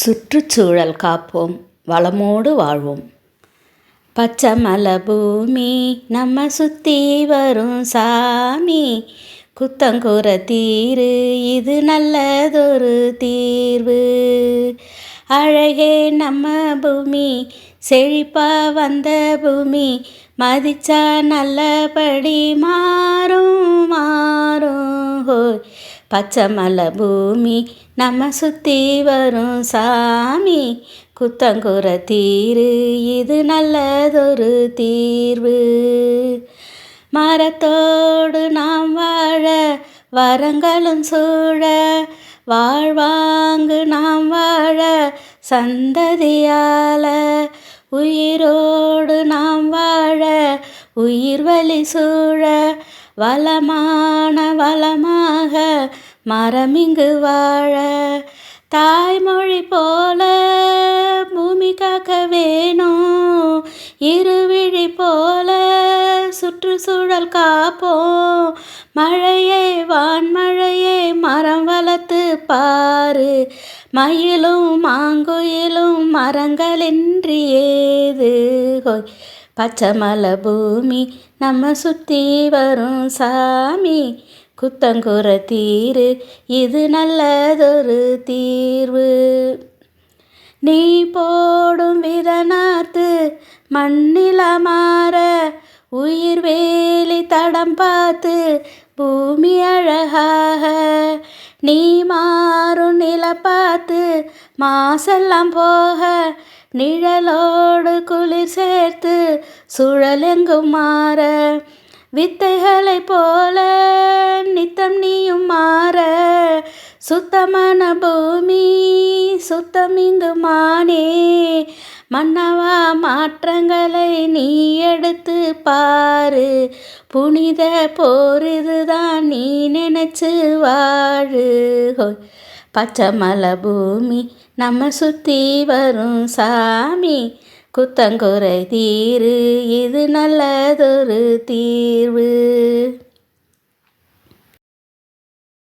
சுற்றுச்சூழல் காப்போம் வளமோடு வாழ்வோம். பச்சை மலை பூமி நம்ம சுற்றி வரும் சாமி. குத்தங்குற தீரு இது நல்லதொரு தீர்வு. அழகே நம்ம பூமி செழிப்பா வந்த பூமி மதிச்சா நல்லபடி மா ஹோய் பச்சை மலை பூமி நம்ம சுற்றி வரும் சாமி. குத்தங்குற தீரு இது நல்லதொரு தீர்வு. மரத்தோடு நாம் வாழ வரங்களும் சூழ. வாழ்வாங்கு நாம் வாழ சந்ததியால. உயிரோடு நாம் வாழ உயிர் வழி சூழ. வளமான வளமாக மரமிங்கு வாழ தாய்மொழி போல பூமி காக்க வேணும். இருவிழி போல சுற்றுச்சூழல் காப்போம். மழையை வான்மழையை மரம் வளர்த்து பாரு. மயிலும் மாங்குயிலும் மரங்களின்றி ஏது? ஹோய். பச்சமலை பூமி நம்ம சுற்றி வரும் சாமி. குத்தங்குற தீரு இது நல்லதொரு தீர்வு. நீ போடும் விதனாத்து மண்ணில மாற உயிர் வேலி தடம் பார்த்து பூமி அழகாக நீ மாறும் நில பார்த்து மாசெல்லாம் போக நிழலோடு குளிர் சேர்த்து சுழலெங்கும் மாற வித்தைகளை போல நித்தம் நீயும் மாற. சுத்தமான பூமி சுத்தமிங்கு மானே. மன்னவா மாற்றங்களை நீ எடுத்து பாரு. புனித போரிதுதான் நீ நினைச்சு வாழு. பச்சை மலை பூமி நம்ம சுற்றி வரும் சாமி. குத்தங்குறை தீரு இது நல்லதொரு தீர்வு.